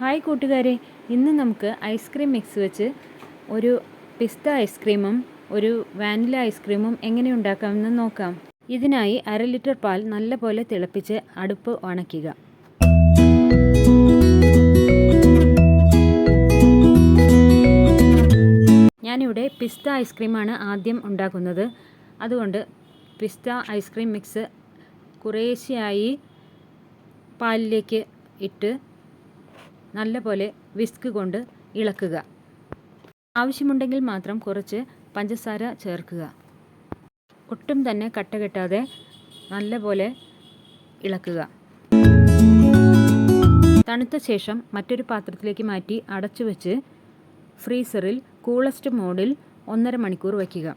Hi കൂട്ടുകാരെ. ഇന്ന് നമുക്ക് ഐസ്ക്രീം മിക്സ് വെച്ച് ഒരു പിസ്ത ഐസ്ക്രീമും ഒരു വാനില ഐസ്ക്രീമും എങ്ങനെ ഉണ്ടാക്കാമെന്ന് നോക്കാം. ഇതിനായി അര ലിറ്റർ പാൽ നല്ലപോലെ തിളപ്പിച്ച് അടുപ്പ് ഉണക്കുക. ഞാനിവിടെ പിസ്ത ഐസ്ക്രീമാണ് ആദ്യം ഉണ്ടാക്കുന്നത്. അതുകൊണ്ട് പിസ്ത ഐസ്ക്രീം മിക്സ് കുറേശ്ശെയായി പാലിലേക്ക് ഇട്ട് നല്ലപോലെ വിസ്ക് കൊണ്ട് ഇളക്കുക. ആവശ്യമുണ്ടെങ്കിൽ മാത്രം കുറച്ച് പഞ്ചസാര ചേർക്കുക. ഒട്ടും തന്നെ കട്ട കെട്ടാതെ നല്ലപോലെ ഇളക്കുക. തണുത്ത ശേഷം മറ്റൊരു പാത്രത്തിലേക്ക് മാറ്റി അടച്ചു വെച്ച് ഫ്രീസറിൽ കൂളസ്റ്റ് മോഡിൽ ഒന്നര മണിക്കൂർ വയ്ക്കുക.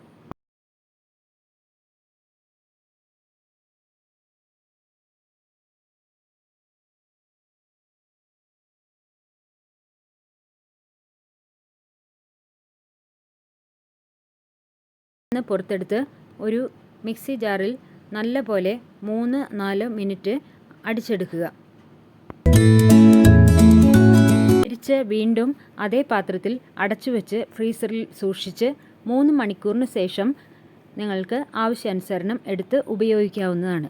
നിന്ന് പുറത്തെടുത്ത് ഒരു മിക്സി ജാറിൽ നല്ല പോലെ മൂന്ന് നാല് മിനിറ്റ് അടിച്ചെടുക്കുക. തിരിച്ച് വീണ്ടും അതേ പാത്രത്തിൽ അടച്ചു വെച്ച് ഫ്രീസറിൽ സൂക്ഷിച്ച് മൂന്ന് മണിക്കൂറിന് ശേഷം നിങ്ങൾക്ക് ആവശ്യാനുസരണം എടുത്ത് ഉപയോഗിക്കാവുന്നതാണ്.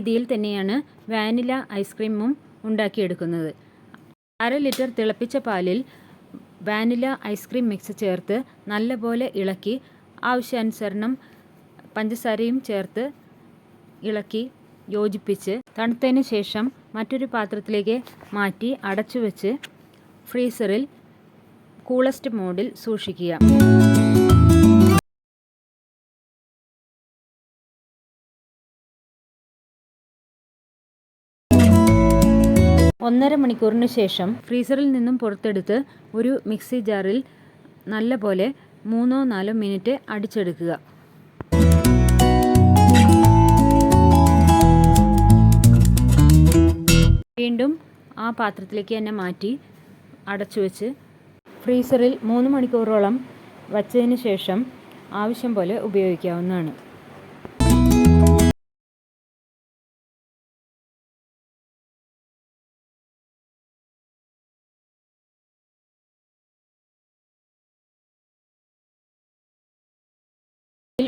രീതിയിൽ തന്നെയാണ് വാനില ഐസ്ക്രീമും ഉണ്ടാക്കിയെടുക്കുന്നത്. അര ലിറ്റർ തിളപ്പിച്ച പാലിൽ വാനില ഐസ്ക്രീം മിക്സ് ചേർത്ത് നല്ലപോലെ ഇളക്കി ആവശ്യാനുസരണം പഞ്ചസാരയും ചേർത്ത് ഇളക്കി യോജിപ്പിച്ച് തണുത്തതിന് ശേഷം മറ്റൊരു പാത്രത്തിലേക്ക് മാറ്റി അടച്ചു വെച്ച് ഫ്രീസറിൽ കൂളസ്റ്റ് മോഡിൽ സൂക്ഷിക്കുക. ഒന്നര മണിക്കൂറിന് ശേഷം ഫ്രീസറിൽ നിന്നും പുറത്തെടുത്ത് ഒരു മിക്സി ജാറിൽ നല്ല പോലെ മൂന്നോ നാലോ മിനിറ്റ് അടിച്ചെടുക്കുക. വീണ്ടും ആ പാത്രത്തിലേക്ക് തന്നെ മാറ്റി അടച്ചു വെച്ച് ഫ്രീസറിൽ മൂന്ന് മണിക്കൂറോളം വച്ചതിന് ശേഷം ആവശ്യം പോലെ ഉപയോഗിക്കാവുന്നതാണ്.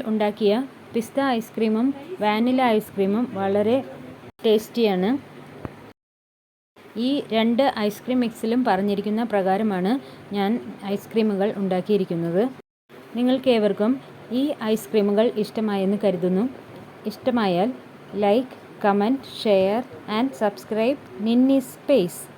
ഉണ്ടാക്കിയ പിസ്ത ഐസ്ക്രീമും വാനില ഐസ്ക്രീമും വളരെ ടേസ്റ്റിയാണ്. ഈ രണ്ട് ഐസ്ക്രീം മിക്സിലും പറഞ്ഞിരിക്കുന്ന പ്രകാരമാണ് ഞാൻ ഐസ്ക്രീമുകൾ ഉണ്ടാക്കിയിരിക്കുന്നത്. നിങ്ങൾക്കേവർക്കും ഈ ഐസ്ക്രീമുകൾ ഇഷ്ടമായെന്ന് കരുതുന്നു. ഇഷ്ടമായാൽ like comment share and subscribe Ninni space.